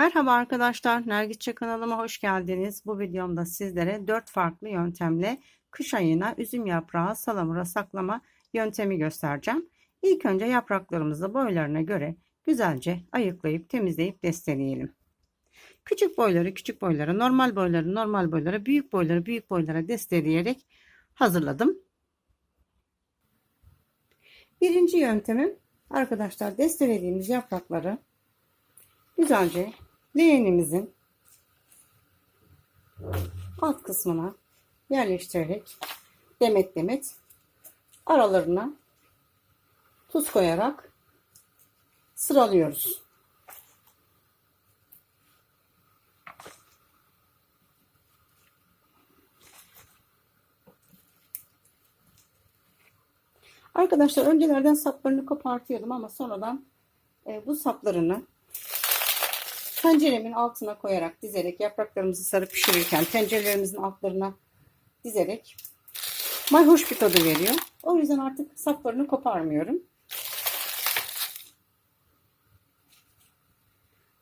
Merhaba arkadaşlar, Nergitçe kanalıma hoş geldiniz. Bu videomda sizlere 4 farklı yöntemle kış ayına üzüm yaprağı salamura saklama yöntemi göstereceğim. İlk önce yapraklarımızı boylarına göre güzelce ayıklayıp temizleyip desteleyelim. Küçük boyları küçük boylara, normal boyları normal boylara, büyük boyları büyük boylara desteleyerek hazırladım. Birinci yöntemim arkadaşlar destelediğimiz yaprakları güzelce leğenimizin alt kısmına yerleştirerek demet demet aralarına tuz koyarak sıralıyoruz. Arkadaşlar öncelerden saplarını kopartıyordum ama sonradan e, bu saplarını tenceremin altına koyarak dizerek yapraklarımızı sarıp pişirirken tencerelerimizin altlarına dizerek mayhoş bir tadı veriyor. O yüzden artık saplarını koparmıyorum.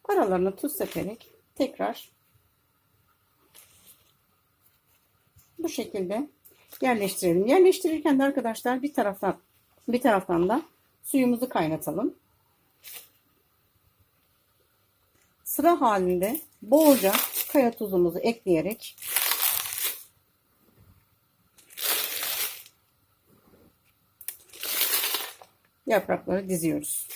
Aralarına tuz seperek tekrar bu şekilde yerleştirelim. Yerleştirirken de arkadaşlar bir taraftan bir taraftan da suyumuzu kaynatalım. Sıra halinde bolca kaya tuzumuzu ekleyerek yaprakları diziyoruz.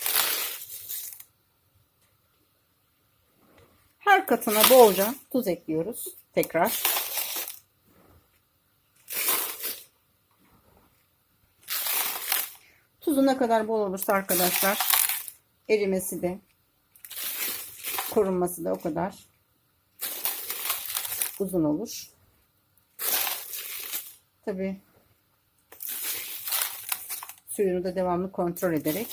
Her katına bolca tuz ekliyoruz. Tekrar. Tuzu ne kadar bol olursa arkadaşlar erimesi de korunması da o kadar uzun olur. Tabi suyunu da devamlı kontrol ederek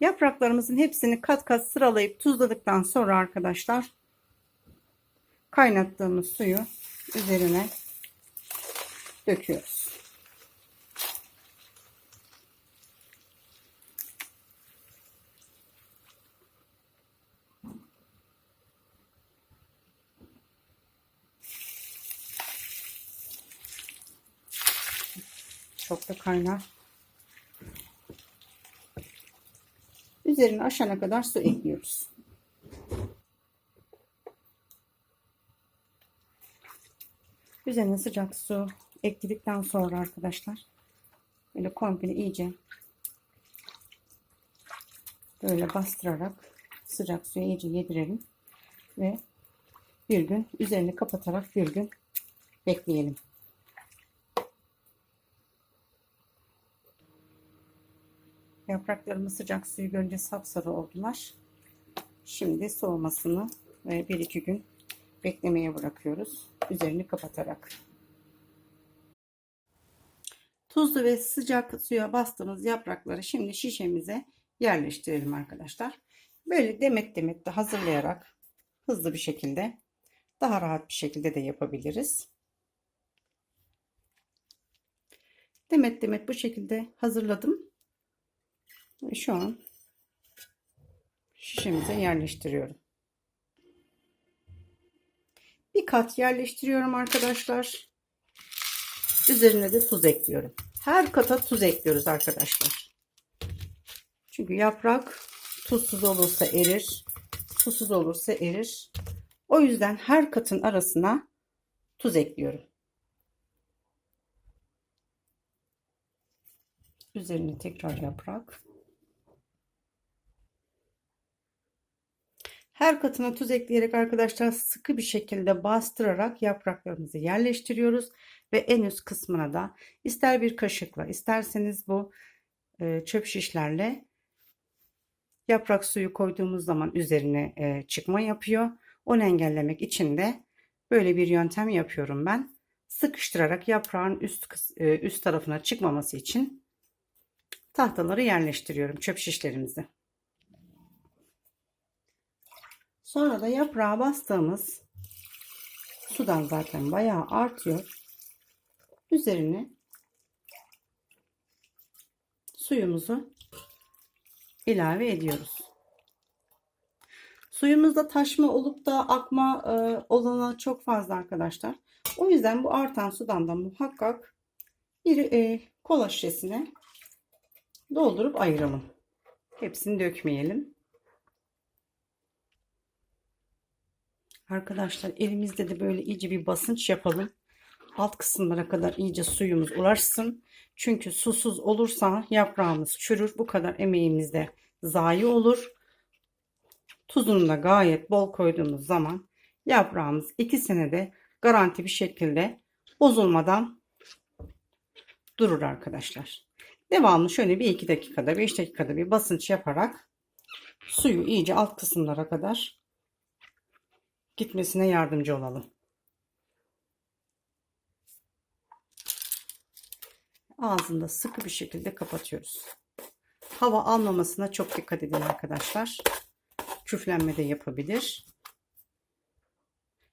yapraklarımızın hepsini kat kat sıralayıp tuzladıktan sonra arkadaşlar kaynattığımız suyu üzerine döküyoruz. Çok da kaynar. Üzerine aşana kadar su ekliyoruz. Üzerine sıcak su ekledikten sonra arkadaşlar böyle komple iyice böyle bastırarak sıcak suya iyice yedirelim ve bir gün üzerini kapatarak bir gün bekleyelim. Yapraklarımız sıcak suyu görünce sapsarı oldular. Şimdi soğumasını ve 1-2 gün beklemeye bırakıyoruz. Üzerini kapatarak. Tuzlu ve sıcak suya bastığımız yaprakları şimdi şişemize yerleştirelim arkadaşlar. Böyle demet demet de hazırlayarak hızlı bir şekilde daha rahat bir şekilde de yapabiliriz. Demet demet bu şekilde hazırladım. Şu an şişemize yerleştiriyorum. Bir kat yerleştiriyorum arkadaşlar. Üzerine de tuz ekliyorum. Her kata tuz ekliyoruz arkadaşlar. Çünkü yaprak tuzsuz olursa erir. Tuzsuz olursa erir. O yüzden her katın arasına tuz ekliyorum. Üzerine tekrar yaprak. Her katına tuz ekleyerek arkadaşlar sıkı bir şekilde bastırarak yapraklarımızı yerleştiriyoruz. Ve en üst kısmına da ister bir kaşıkla isterseniz bu e, çöp şişlerle yaprak suyu koyduğumuz zaman üzerine e, çıkma yapıyor. Onu engellemek için de böyle bir yöntem yapıyorum ben. Sıkıştırarak yaprağın üst, e, üst tarafına çıkmaması için tahtaları yerleştiriyorum çöp şişlerimizi. Sonra da yaprağa bastığımız sudan zaten bayağı artıyor. Üzerine suyumuzu ilave ediyoruz. Suyumuzda taşma olup da akma e, olana çok fazla arkadaşlar. O yüzden bu artan sudan da muhakkak bir e, kola şişesine doldurup ayıralım. Hepsini dökmeyelim. Arkadaşlar elimizde de böyle iyice bir basınç yapalım. Alt kısımlara kadar iyice suyumuz ulaşsın. Çünkü susuz olursa yaprağımız çürür. Bu kadar emeğimiz de zayi olur. Tuzunu da gayet bol koyduğumuz zaman yaprağımız 2 senede garanti bir şekilde bozulmadan durur arkadaşlar. Devamlı şöyle bir 2 dakikada 5 dakikada bir basınç yaparak suyu iyice alt kısımlara kadar gitmesine yardımcı olalım. Ağzını da sıkı bir şekilde kapatıyoruz. Hava almamasına çok dikkat edin arkadaşlar. Küflenme de yapabilir.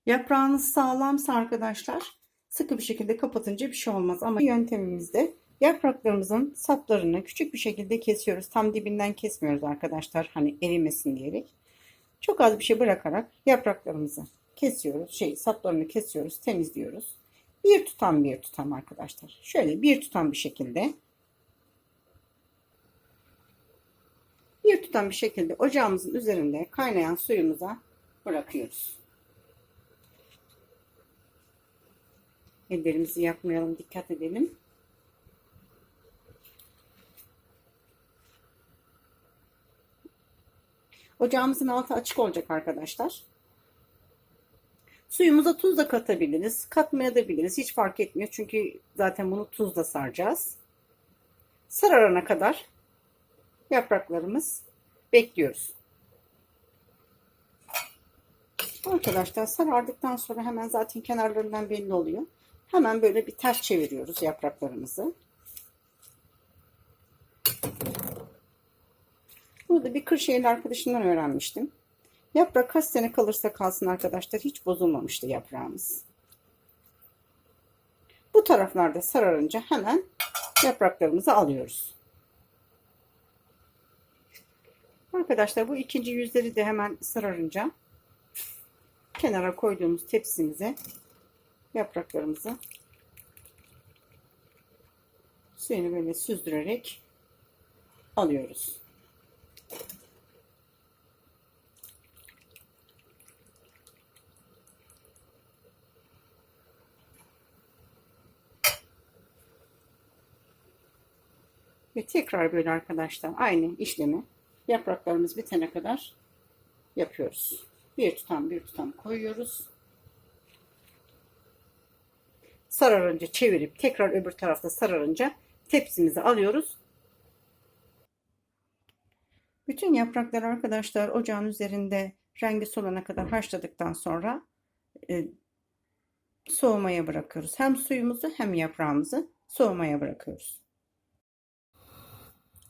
Yaprağınız sağlamsa arkadaşlar sıkı bir şekilde kapatınca bir şey olmaz. Ama yöntemimizde yapraklarımızın saplarını küçük bir şekilde kesiyoruz. Tam dibinden kesmiyoruz arkadaşlar. Hani erimesin diyerek. Çok az bir şey bırakarak yapraklarımızı kesiyoruz. Şey saplarını kesiyoruz, temizliyoruz. Bir tutam bir tutam arkadaşlar. Şöyle bir tutam bir şekilde bir tutam bir şekilde ocağımızın üzerinde kaynayan suyumuza bırakıyoruz. Ellerimizi yakmayalım, dikkat edelim. Ocağımızın altı açık olacak arkadaşlar. Suyumuza tuz da katabiliriz. Katmaya da biliriz. Hiç fark etmiyor. Çünkü zaten bunu tuzla saracağız. Sararana kadar yapraklarımız bekliyoruz. Arkadaşlar sarardıktan sonra hemen zaten kenarlarından belli oluyor. Hemen böyle bir ters çeviriyoruz yapraklarımızı. Bir Kırşehirli arkadaşımdan öğrenmiştim. Yaprak kaç sene kalırsa kalsın arkadaşlar hiç bozulmamıştı yaprağımız. Bu taraflarda sararınca hemen yapraklarımızı alıyoruz. Arkadaşlar bu ikinci yüzleri de hemen sararınca kenara koyduğumuz tepsimize yapraklarımızı suyunu böyle süzdürerek alıyoruz. Ve tekrar böyle arkadaşlar aynı işlemi yapraklarımız bitene kadar yapıyoruz. Bir tutam bir tutam koyuyoruz. Sararınca çevirip tekrar öbür tarafta sararınca tepsimizi alıyoruz. Bütün yaprakları arkadaşlar ocağın üzerinde rengi solana kadar haşladıktan sonra e, soğumaya bırakıyoruz. Hem suyumuzu hem yaprağımızı soğumaya bırakıyoruz.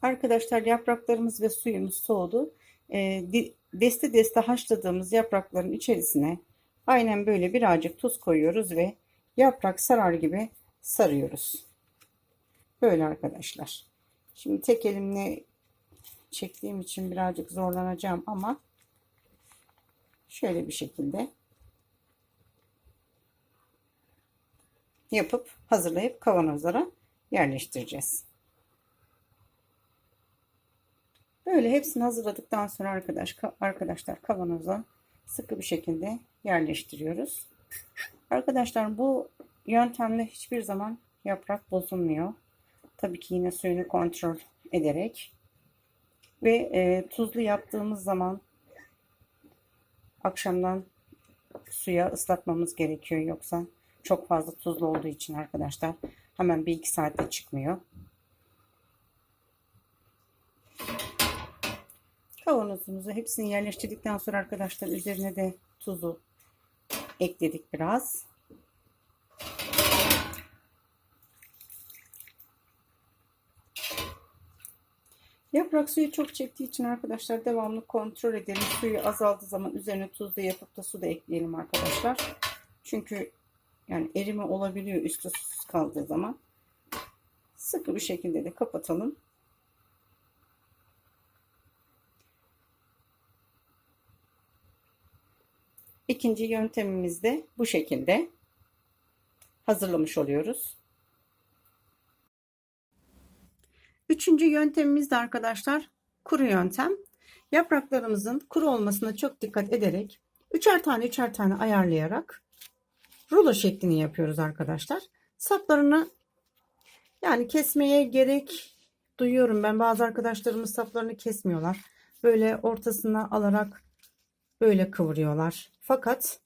Arkadaşlar yapraklarımız ve suyumuz soğudu. E, deste deste haşladığımız yaprakların içerisine aynen böyle birazcık tuz koyuyoruz ve yaprak sarar gibi sarıyoruz. Böyle arkadaşlar. Şimdi tek elimle çektiğim için birazcık zorlanacağım ama şöyle bir şekilde yapıp hazırlayıp kavanozlara yerleştireceğiz. Böyle hepsini hazırladıktan sonra arkadaş, arkadaşlar kavanoza sıkı bir şekilde yerleştiriyoruz. Arkadaşlar bu yöntemle hiçbir zaman yaprak bozulmuyor. Tabii ki yine suyunu kontrol ederek ve e, tuzlu yaptığımız zaman akşamdan suya ıslatmamız gerekiyor. Yoksa çok fazla tuzlu olduğu için arkadaşlar hemen bir iki saatte çıkmıyor. Kavanozumuzu hepsini yerleştirdikten sonra arkadaşlar üzerine de tuzu ekledik biraz. Yaprak suyu çok çektiği için arkadaşlar devamlı kontrol edelim. Suyu azaldığı zaman üzerine tuzlu yapıp da su da ekleyelim arkadaşlar. Çünkü yani erime olabiliyor üstü susuz kaldığı zaman. Sıkı bir şekilde de kapatalım. İkinci yöntemimiz de bu şekilde hazırlamış oluyoruz. Üçüncü yöntemimiz de arkadaşlar kuru yöntem. Yapraklarımızın kuru olmasına çok dikkat ederek üçer tane üçer tane ayarlayarak rulo şeklini yapıyoruz arkadaşlar. Saplarını yani kesmeye gerek duyuyorum ben bazı arkadaşlarımız saplarını kesmiyorlar. Böyle ortasına alarak böyle kıvırıyorlar. Fakat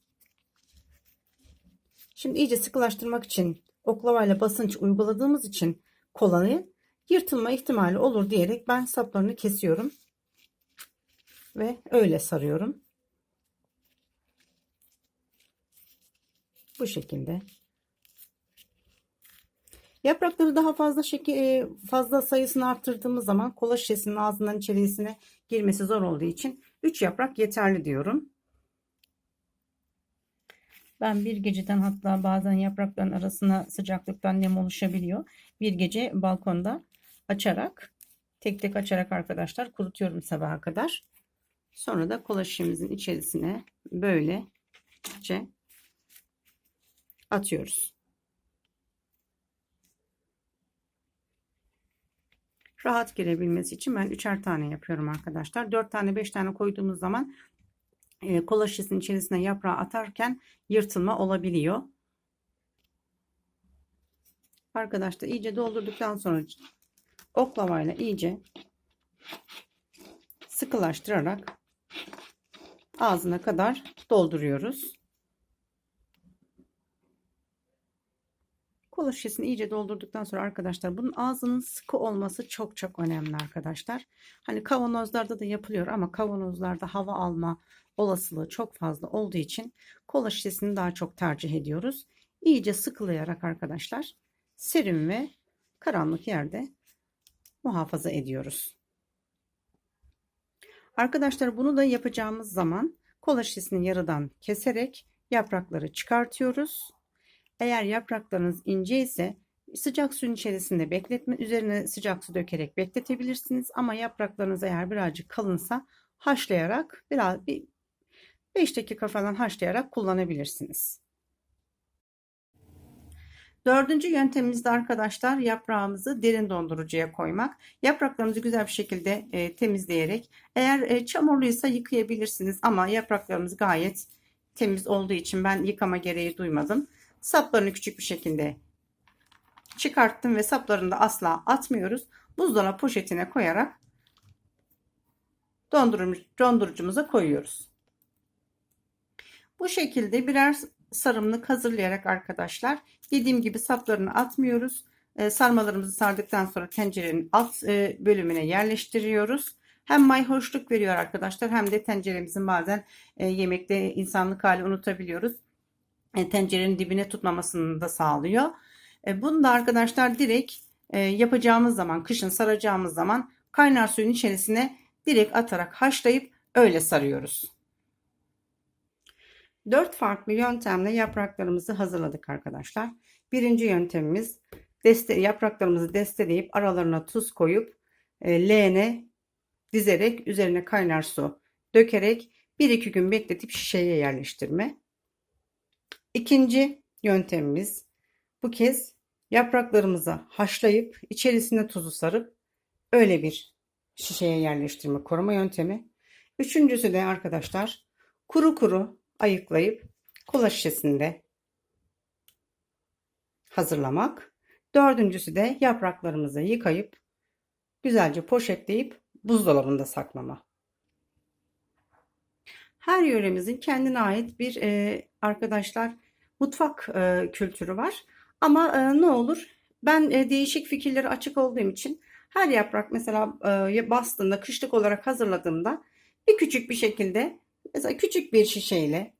şimdi iyice sıkılaştırmak için oklavayla basınç uyguladığımız için kolayı yırtılma ihtimali olur diyerek ben saplarını kesiyorum. Ve öyle sarıyorum. Bu şekilde. Yaprakları daha fazla şekil, fazla sayısını arttırdığımız zaman kola şişesinin ağzından içerisine girmesi zor olduğu için 3 yaprak yeterli diyorum. Ben bir geceden hatta bazen yaprakların arasına sıcaklıktan nem oluşabiliyor. Bir gece balkonda açarak tek tek açarak arkadaşlar kurutuyorum sabaha kadar. Sonra da kola içerisine böylece atıyoruz. Rahat girebilmesi için ben üçer tane yapıyorum arkadaşlar. Dört tane beş tane koyduğumuz zaman e, kola içerisine yaprağı atarken yırtılma olabiliyor. Arkadaşlar iyice doldurduktan sonra oklavayla iyice sıkılaştırarak ağzına kadar dolduruyoruz. Kola şişesini iyice doldurduktan sonra arkadaşlar bunun ağzının sıkı olması çok çok önemli arkadaşlar. Hani kavanozlarda da yapılıyor ama kavanozlarda hava alma olasılığı çok fazla olduğu için kola şişesini daha çok tercih ediyoruz. İyice sıkılayarak arkadaşlar serin ve karanlık yerde muhafaza ediyoruz. Arkadaşlar bunu da yapacağımız zaman kola yarıdan keserek yaprakları çıkartıyoruz. Eğer yapraklarınız ince ise sıcak suyun içerisinde bekletme üzerine sıcak su dökerek bekletebilirsiniz. Ama yapraklarınız eğer birazcık kalınsa haşlayarak biraz bir 5 dakika falan haşlayarak kullanabilirsiniz. Dördüncü yöntemimiz de arkadaşlar yaprağımızı derin dondurucuya koymak. Yapraklarımızı güzel bir şekilde e, temizleyerek eğer e, çamurluysa yıkayabilirsiniz ama yapraklarımız gayet temiz olduğu için ben yıkama gereği duymadım. Saplarını küçük bir şekilde çıkarttım ve saplarını da asla atmıyoruz. Buzdolabı poşetine koyarak dondurucumuza koyuyoruz. Bu şekilde birer sarımlık hazırlayarak arkadaşlar dediğim gibi saplarını atmıyoruz. E, sarmalarımızı sardıktan sonra tencerenin alt e, bölümüne yerleştiriyoruz. Hem mayhoşluk veriyor arkadaşlar hem de tenceremizin bazen e, yemekte insanlık hali unutabiliyoruz. E, tencerenin dibine tutmamasını da sağlıyor. Bunu da arkadaşlar direkt yapacağımız zaman kışın saracağımız zaman kaynar suyun içerisine direkt atarak haşlayıp öyle sarıyoruz. Dört farklı yöntemle yapraklarımızı hazırladık arkadaşlar. Birinci yöntemimiz deste yapraklarımızı desteleyip aralarına tuz koyup e, leğene dizerek üzerine kaynar su dökerek 1-2 gün bekletip şişeye yerleştirme. İkinci yöntemimiz bu kez yapraklarımızı haşlayıp içerisine tuzu sarıp öyle bir şişeye yerleştirme koruma yöntemi. Üçüncüsü de arkadaşlar kuru kuru ayıklayıp kola şişesinde hazırlamak. Dördüncüsü de yapraklarımızı yıkayıp güzelce poşetleyip buzdolabında saklama. Her yöremizin kendine ait bir e, arkadaşlar mutfak e, kültürü var. Ama e, ne olur ben e, değişik fikirlere açık olduğum için her yaprak mesela e, bastığında kışlık olarak hazırladığımda bir küçük bir şekilde mesela küçük bir şişeyle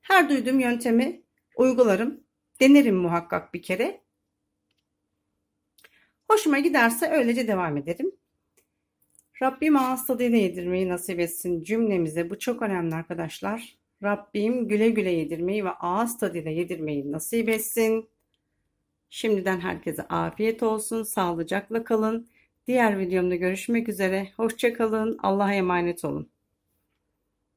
her duyduğum yöntemi uygularım. Denerim muhakkak bir kere. Hoşuma giderse öylece devam ederim. Rabbim ağız tadıyla yedirmeyi nasip etsin cümlemize. Bu çok önemli arkadaşlar. Rabbim güle güle yedirmeyi ve ağız tadıyla yedirmeyi nasip etsin. Şimdiden herkese afiyet olsun. Sağlıcakla kalın. Diğer videomda görüşmek üzere. Hoşçakalın. Allah'a emanet olun.